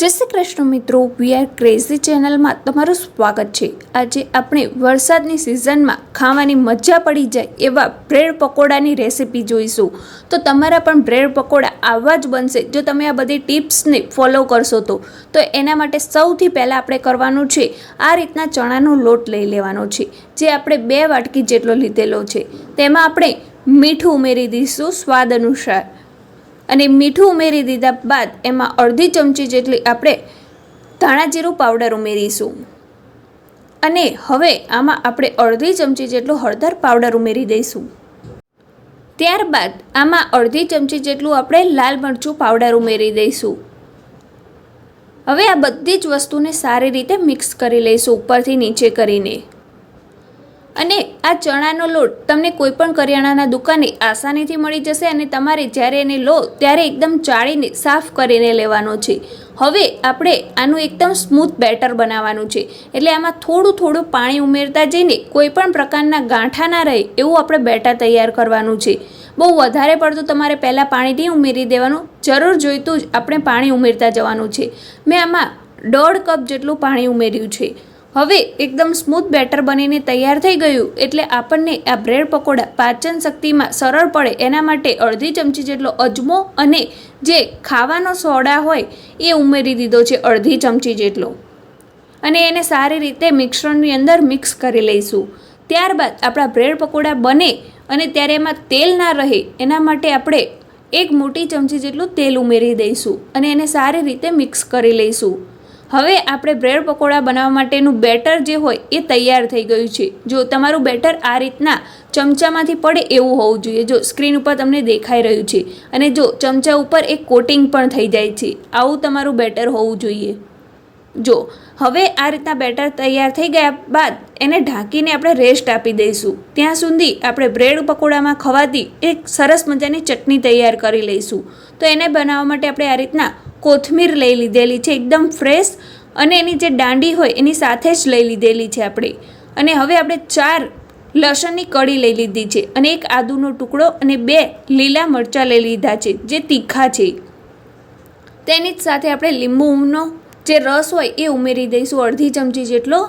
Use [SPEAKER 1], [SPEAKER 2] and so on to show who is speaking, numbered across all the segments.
[SPEAKER 1] જય શ્રી કૃષ્ણ મિત્રો we are crazy ચેનલમાં તમારું સ્વાગત છે. આજે આપણે વરસાદની સિઝનમાં ખાવાની મજા પડી જાય એવા બ્રેડ પકોડાની રેસિપી જોઈશું. તો તમારા પણ બ્રેડ પકોડા આવવા જ બનશે જો તમે આ બધી ટિપ્સને ફોલો કરશો તો. તો એના માટે સૌથી પહેલાં આપણે કરવાનું છે, આ રીતના ચણાનો લોટ લઈ લેવાનો છે, જે આપણે બે વાટકી જેટલો લીધેલો છે. તેમાં આપણે મીઠું ઉમેરી દઈશું સ્વાદ અનુસાર. અને મીઠું ઉમેરી દીધા બાદ એમાં અડધી ચમચી જેટલી આપણે ધાણા જીરું પાવડર ઉમેરીશું. અને હવે આમાં આપણે અડધી ચમચી જેટલું હળદર પાવડર ઉમેરી દઈશું. ત્યારબાદ આમાં અડધી ચમચી જેટલું આપણે લાલ મરચું પાવડર ઉમેરી દઈશું. હવે આ બધી જ વસ્તુને સારી રીતે મિક્સ કરી લઈશું ઉપરથી નીચે કરીને. અને આ ચણાનો લોટ તમને કોઈ પણ કરિયાણાના દુકાને આસાનીથી મળી જશે અને તમારે જ્યારે એને લો ત્યારે એકદમ ચાળીને સાફ કરીને લેવાનો છે. હવે આપણે આનું એકદમ સ્મૂથ બેટર બનાવવાનું છે. એટલે આમાં થોડું થોડું પાણી ઉમેરતા જઈને કોઈ પણ પ્રકારના ગાંઠા ના રહે એવું આપણે બેટર તૈયાર કરવાનું છે. બહુ વધારે પડતું તમારે પહેલાં પાણી નહીં ઉમેરી દેવાનું. જરૂર જોઈતું જ આપણે પાણી ઉમેરતા જવાનું છે. મેં આમાં દોઢ કપ જેટલું પાણી ઉમેર્યું છે. હવે એકદમ સ્મૂથ બેટર બનીને તૈયાર થઈ ગયું એટલે આપણને આ બ્રેડ પકોડા પાચન શક્તિમાં સરળ પડે એના માટે અડધી ચમચી જેટલો અજમો અને જે ખાવાનો સોડા હોય એ ઉમેરી દીધો છે અડધી ચમચી જેટલો. અને એને સારી રીતે મિક્સરની અંદર મિક્સ કરી લઈશું. ત્યારબાદ આપણા બ્રેડ પકોડા બને અને ત્યારે એમાં તેલ ના રહે એના માટે આપણે એક મોટી ચમચી જેટલું તેલ ઉમેરી દઈશું અને એને સારી રીતે મિક્સ કરી લઈશું. હવે આપણે બ્રેડ પકોડા બનાવવા માટેનું બેટર જે હોય એ તૈયાર થઈ ગયું છે. જો તમારું બેટર આ રીતના ચમચામાંથી પડે એવું હોવું જોઈએ. જો સ્ક્રીન ઉપર તમને દેખાઈ રહ્યું છે અને જો ચમચા ઉપર એક કોટિંગ પણ થઈ જાય છે. આવું તમારું બેટર હોવું જોઈએ. જો હવે આ રીતના બેટર તૈયાર થઈ ગયા બાદ એને ઢાંકીને આપણે રેસ્ટ આપી દઈશું. ત્યાં સુધી આપણે બ્રેડ પકોડામાં ખવાતી એક સરસ મજાની ચટણી તૈયાર કરી લઈશું. તો એને બનાવવા માટે આપણે આ રીતના કોથમીર લઈ લીધેલી છે, એકદમ ફ્રેશ અને એની જે દાંડી હોય એની સાથે જ લઈ લીધેલી છે આપણે. અને હવે આપણે ચાર લસણની કળી લઈ લીધી છે અને એક આદુનો ટુકડો અને બે લીલા મરચાં લઈ લીધા છે, જે તીખા છે. તેની જ સાથે આપણે લીંબુનો જે રસ હોય એ ઉમેરી દઈશું અડધી ચમચી જેટલો.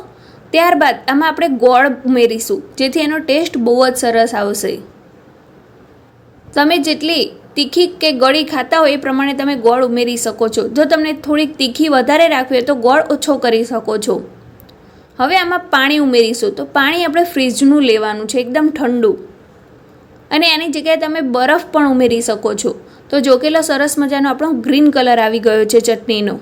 [SPEAKER 1] ત્યારબાદ આમાં આપણે ગોળ ઉમેરીશું, જેથી એનો ટેસ્ટ બહુ જ સરસ આવશે. તમે જેટલી તીખી કે ગળી ખાતા હોય એ પ્રમાણે તમે ગોળ ઉમેરી શકો છો. જો તમને થોડીક તીખી વધારે રાખવી હોય તો ગોળ ઓછો કરી શકો છો. હવે આમાં પાણી ઉમેરીશું. તો પાણી આપણે ફ્રીજનું લેવાનું છે, એકદમ ઠંડુ. અને એની જગ્યાએ તમે બરફ પણ ઉમેરી શકો છો. તો જોકેલો સરસ મજાનો આપણો ગ્રીન કલર આવી ગયો છે ચટણીનો.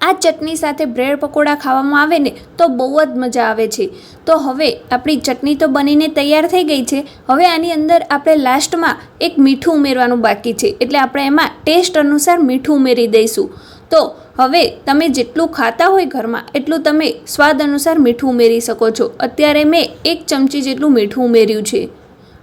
[SPEAKER 1] આ ચટણી સાથે બ્રેડ પકોડા ખાવામાં આવે ને, તો બહુ જ મજા આવે છે. તો હવે આપણી ચટણી તો બનીને તૈયાર થઈ ગઈ છે. હવે આની અંદર આપણે લાસ્ટમાં એક મીઠું ઉમેરવાનું બાકી છે. એટલે આપણે એમાં ટેસ્ટ અનુસાર મીઠું ઉમેરી દઈશું. તો હવે તમે જેટલું ખાતા હોય ઘરમાં, એટલું તમે સ્વાદ અનુસાર મીઠું ઉમેરી શકો છો. અત્યારે મેં એક ચમચી જેટલું મીઠું ઉમેર્યું છે.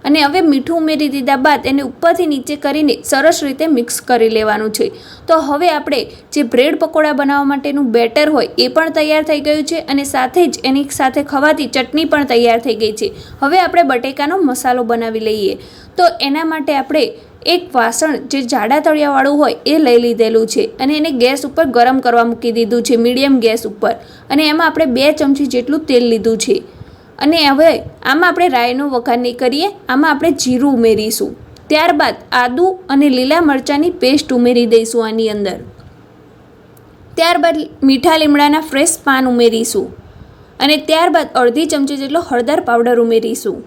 [SPEAKER 1] અને હવે મીઠું ઉમેરી દીધા બાદ એને ઉપરથી નીચે કરીને સરસ રીતે મિક્સ કરી લેવાનું છે. તો હવે આપણે જે બ્રેડ પકોડા બનાવવા માટેનું બેટર હોય એ પણ તૈયાર થઈ ગયું છે અને સાથે જ એની સાથે ખવાતી ચટણી પણ તૈયાર થઈ ગઈ છે. હવે આપણે બટેકાનો મસાલો બનાવી લઈએ. તો એના માટે આપણે એક વાસણ જે જાડા તળિયાવાળું હોય એ લઈ લીધેલું છે અને એને ગેસ ઉપર ગરમ કરવા મૂકી દીધું છે, મીડિયમ ગેસ ઉપર. અને એમાં આપણે બે ચમચી જેટલું તેલ લીધું છે. અને હવે આમાં આપણે રાયનો વઘાર નહીં કરીએ, આમાં આપણે જીરું ઉમેરીશું. ત્યારબાદ આદુ અને લીલા મરચાંની પેસ્ટ ઉમેરી દઈશું આની અંદર. ત્યારબાદ મીઠા લીમડાના ફ્રેશ પાન ઉમેરીશું. અને ત્યારબાદ અડધી ચમચી જેટલો હળદર પાવડર ઉમેરીશું.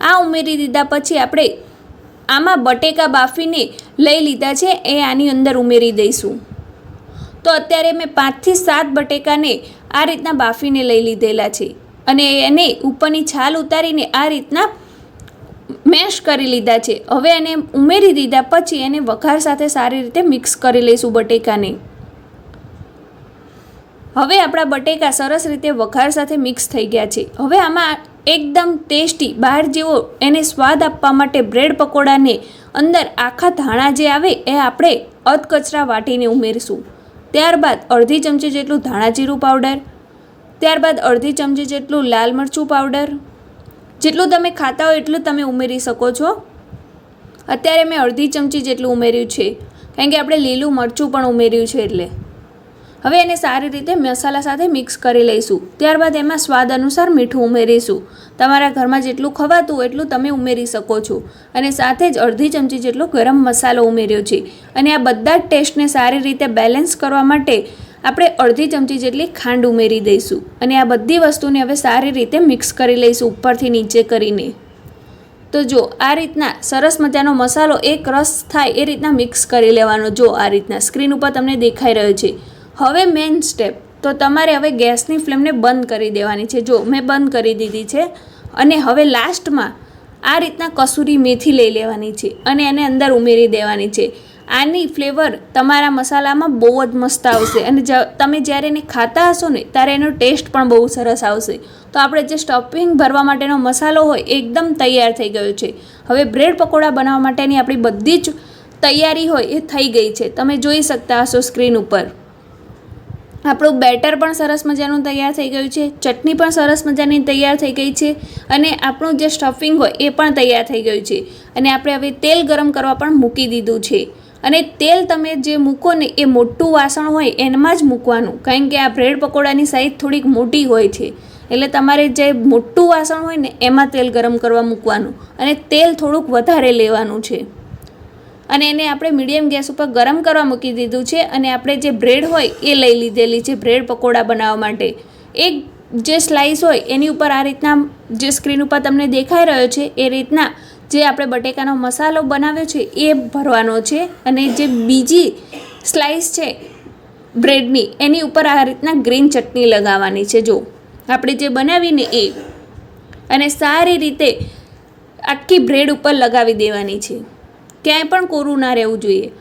[SPEAKER 1] આ ઉમેરી દીધા પછી આપણે આમાં બટેકા બાફીને લઈ લીધા છે, એ આની અંદર ઉમેરી દઈશું. તો અત્યારે મેં પાંચથી સાત બટેકાને આ રીતના બાફીને લઈ લીધેલા છે. અને એને ઉપરની છાલ ઉતારીને આ રીતના મેશ કરી લીધા છે. હવે એને ઉમેરી દીધા પછી એને વઘાર સાથે સારી રીતે મિક્સ કરી લઈશું બટેકાને. હવે આપણા બટેકા સરસ રીતે વઘાર સાથે મિક્સ થઈ ગયા છે. હવે આમાં એકદમ ટેસ્ટી બહાર જેવો એને સ્વાદ આપવા માટે બ્રેડ પકોડાને અંદર આખા ધાણા જે આવે એ આપણે અધકચરા વાટીને ઉમેરીશું. ત્યારબાદ અડધી ચમચી જેટલું ધાણા જીરું પાવડર ત્યારબાદ અડધી ચમચી જેટલું લાલ મરચું પાવડર જેટલું તમે ખાતા હો એટલું તમે ઉમેરી શકો છો. અત્યારે મેં અડધી ચમચી જેટલું ઉમેર્યું છે. કારણ કે આપણે લીલું મરચું પણ ઉમેર્યું છે એટલે. હવે એને સારી રીતે મસાલા સાથે મિક્સ કરી લઈશું. ત્યારબાદ એમાં સ્વાદ અનુસાર મીઠું ઉમેરીશું. તમારા ઘરમાં જેટલું ખવાતું એટલું તમે ઉમેરી શકો છો. અને સાથે જ અડધી ચમચી જેટલો ગરમ મસાલો ઉમેર્યો છે. અને આ બધા જ ટેસ્ટને સારી રીતે બેલેન્સ કરવા માટે આપણે અડધી ચમચી જેટલી ખાંડ ઉમેરી દઈશું અને આ બધી વસ્તુને હવે સારી રીતે મિક્સ કરી લઈશું ઉપરથી નીચે કરીને. તો જો આ રીતના સરસ મજાનો મસાલો એક રસ થાય એ રીતના મિક્સ કરી લેવાનો જો આ રીતના. સ્ક્રીન ઉપર તમને દેખાઈ રહ્યો છે. હવે મેઇન સ્ટેપ, તો તમારે હવે ગેસની ફ્લેમને બંધ કરી દેવાની છે. જો મેં બંધ કરી દીધી છે અને હવે લાસ્ટમાં આ રીતના કસૂરી મેથી લઈ લેવાની છે અને એને અંદર ઉમેરી દેવાની છે. આની ફ્લેવર તમારા મસાલામાં બહુ જ મસ્ત આવશે. અને તમે જ્યારે એને ખાતા હશો ને, ત્યારે એનો ટેસ્ટ પણ બહુ સરસ આવશે. તો આપણે જે સ્ટફિંગ ભરવા માટેનો મસાલો હોય એકદમ તૈયાર થઈ ગયો છે. હવે બ્રેડ પકોડા બનાવવા માટેની આપણી બધી જ તૈયારી હોય, એ થઈ ગઈ છે. તમે જોઈ શકતા હશો સ્ક્રીન ઉપર. આપણું બેટર પણ સરસ મજાનું તૈયાર થઈ ગયું છે. ચટણી પણ સરસ મજાની તૈયાર થઈ ગઈ છે. અને આપણું જે સ્ટફિંગ હોય, એ પણ તૈયાર થઈ ગયું છે. અને આપણે હવે તેલ ગરમ કરવા પણ મૂકી દીધું છે. અને તેલ તમે જે મૂકો ને એ મોટું વાસણ હોય એમાં જ મૂકવાનું. કારણ કે આ બ્રેડ પકોડાની સાઈઝ થોડીક મોટી હોય છે. એટલે તમારે જે મોટું વાસણ હોય ને એમાં તેલ ગરમ કરવા મૂકવાનું. અને તેલ થોડુંક વધારે લેવાનું છે. અને એને આપણે મીડિયમ ગેસ ઉપર ગરમ કરવા મૂકી દીધું છે અને આપણે જે બ્રેડ હોય એ લઈ લીધેલી છે બ્રેડ પકોડા બનાવવા માટે. એક જે સ્લાઈસ હોય એની ઉપર આ રીતના જે સ્ક્રીન ઉપર તમને દેખાઈ રહ્યો છે એ રીતના જે આપણે બટેકાનો મસાલો બનાવ્યો છે, એ ભરવાનો છે અને જે બીજી સ્લાઈસ છે બ્રેડની એની ઉપર આ રીતના ગ્રીન ચટણી લગાવવાની છે, જો. આપણે જે બનાવીને એ અને સારી રીતે આખી બ્રેડ ઉપર લગાવી દેવાની છે. ક્યાંય પણ કોરું ના રહેવું જોઈએ.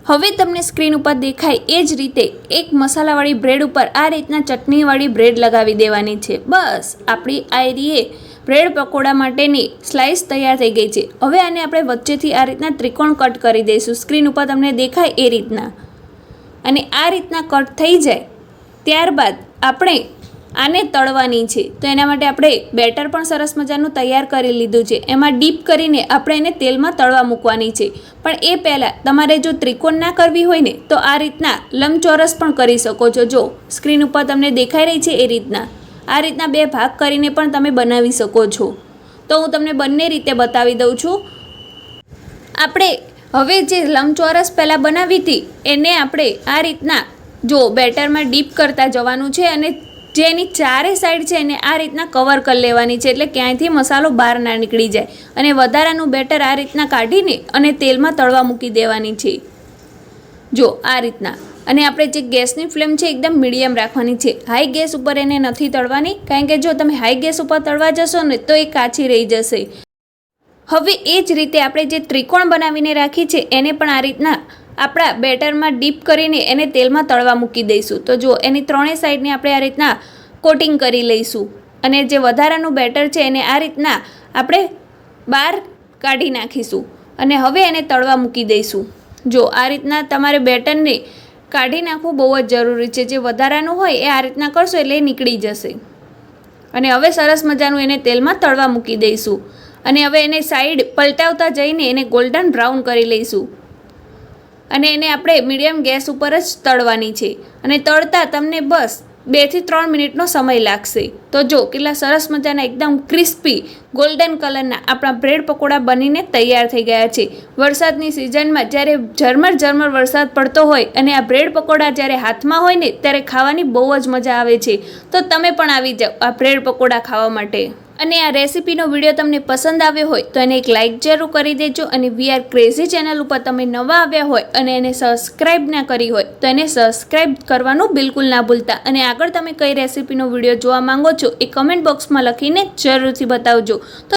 [SPEAKER 1] હવે તમને સ્ક્રીન ઉપર દેખાય એ જ રીતે એક મસાલાવાળી બ્રેડ ઉપર આ રીતના ચટણીવાળી બ્રેડ લગાવી દેવાની છે. બસ, આપણી આયરીએ બ્રેડ પકોડા માટેની સ્લાઇસ તૈયાર થઈ ગઈ છે. હવે આને આપણે વચ્ચેથી આ રીતના ત્રિકોણ કટ કરી દઈશું. સ્ક્રીન ઉપર તમને દેખાય એ રીતના. અને આ રીતના કટ થઈ જાય ત્યારબાદ આપણે આને તળવાની છે. તો એના માટે આપણે બેટર પણ સરસ મજાનું તૈયાર કરી લીધું છે. એમાં ડીપ કરીને આપણે એને તેલમાં તળવા મૂકવાની છે. પણ એ પહેલાં તમારે જો ત્રિકોણ ના કરવી હોય ને, તો આ રીતના લંબચોરસ પણ કરી શકો છો. જો સ્ક્રીન ઉપર તમને દેખાઈ રહી છે એ રીતના. આ રીતના બે ભાગ કરીને પણ તમે બનાવી શકો છો. તો હું તમને બંને રીતે બતાવી દઉં છું. આપણે હવે જે લંબચોરસ પહેલાં બનાવી હતી, એને આપણે આ રીતના જો બેટરમાં ડીપ કરતા જવાનું છે અને જે એની ચારે સાઈડ છે એને આ રીતના કવર કરી લેવાની છે એટલે ક્યાંયથી મસાલો બહાર ના નીકળી જાય. અને વધારાનું બેટર આ રીતના કાઢીને અને તેલમાં તળવા મૂકી દેવાની છે. જો આ રીતના. અને આપણે જે ગેસની ફ્લેમ છે એકદમ મીડિયમ રાખવાની છે. હાઈ ગેસ ઉપર એને નથી તળવાની, કારણ કે જો તમે હાઈ ગેસ ઉપર તળવા જશો ને, તો એ કાચી રહી જશે. હવે એ જ રીતે આપણે જે ત્રિકોણ બનાવીને રાખી છે, એને પણ આ રીતના આપણા બેટરમાં ડીપ કરીને એને તેલમાં તળવા મૂકી દઈશું. તો જો એની ત્રણેય સાઈડને આપણે આ રીતના કોટિંગ કરી લઈશું. અને જે વધારાનું બેટર છે, એને આ રીતના આપણે બહાર કાઢી નાખીશું. અને હવે એને તળવા મૂકી દઈશું. જો આ રીતના તમારે બેટરને કાઢી નાખવું બહુ જ જરૂરી છે. જે વધારાનું હોય એ આ રીતના કરશો એટલે નીકળી જશે. અને હવે સરસ મજાનું એને તેલમાં તળવા મૂકી દઈશું. અને હવે એને સાઈડ પલટાવતા જઈને એને ગોલ્ડન બ્રાઉન કરી લઈશું. અને એને આપણે મીડિયમ ગેસ ઉપર જ તળવાની છે. અને તળતા તમને બસ બેથી ત્રણ મિનિટનો સમય લાગશે. તો જો, કેટલા સરસ મજાના, એકદમ ક્રિસ્પી ગોલ્ડન કલરના આપણા બ્રેડ પકોડા બનીને તૈયાર થઈ ગયા છે. વરસાદની સિઝનમાં જ્યારે ઝરમર ઝરમર વરસાદ પડતો હોય અને આ બ્રેડ પકોડા જ્યારે હાથમાં હોય ને, ત્યારે ખાવાની બહુ જ મજા આવે છે. તો તમે પણ આવી જાઓ આ બ્રેડ પકોડા ખાવા માટે. અને આ રેસીપીનો વીડિયો તમને પસંદ આવ્યો હોય તો એને એક લાઇક જરૂર કરી દેજો અને વી આર ક્રેઝી ચેનલ ઉપર તમે નવા આવ્યા હોય અને એને સબસ્ક્રાઇબ ના કરી હોય તો એને સબસ્ક્રાઇબ કરવાનું બિલકુલ ના ભૂલતા. અને આગળ તમે કઈ રેસીપીનો વીડિયો જોવા માંગો છો એ કમેન્ટ બોક્સમાં લખીને જરૂરથી બતાવજો. તો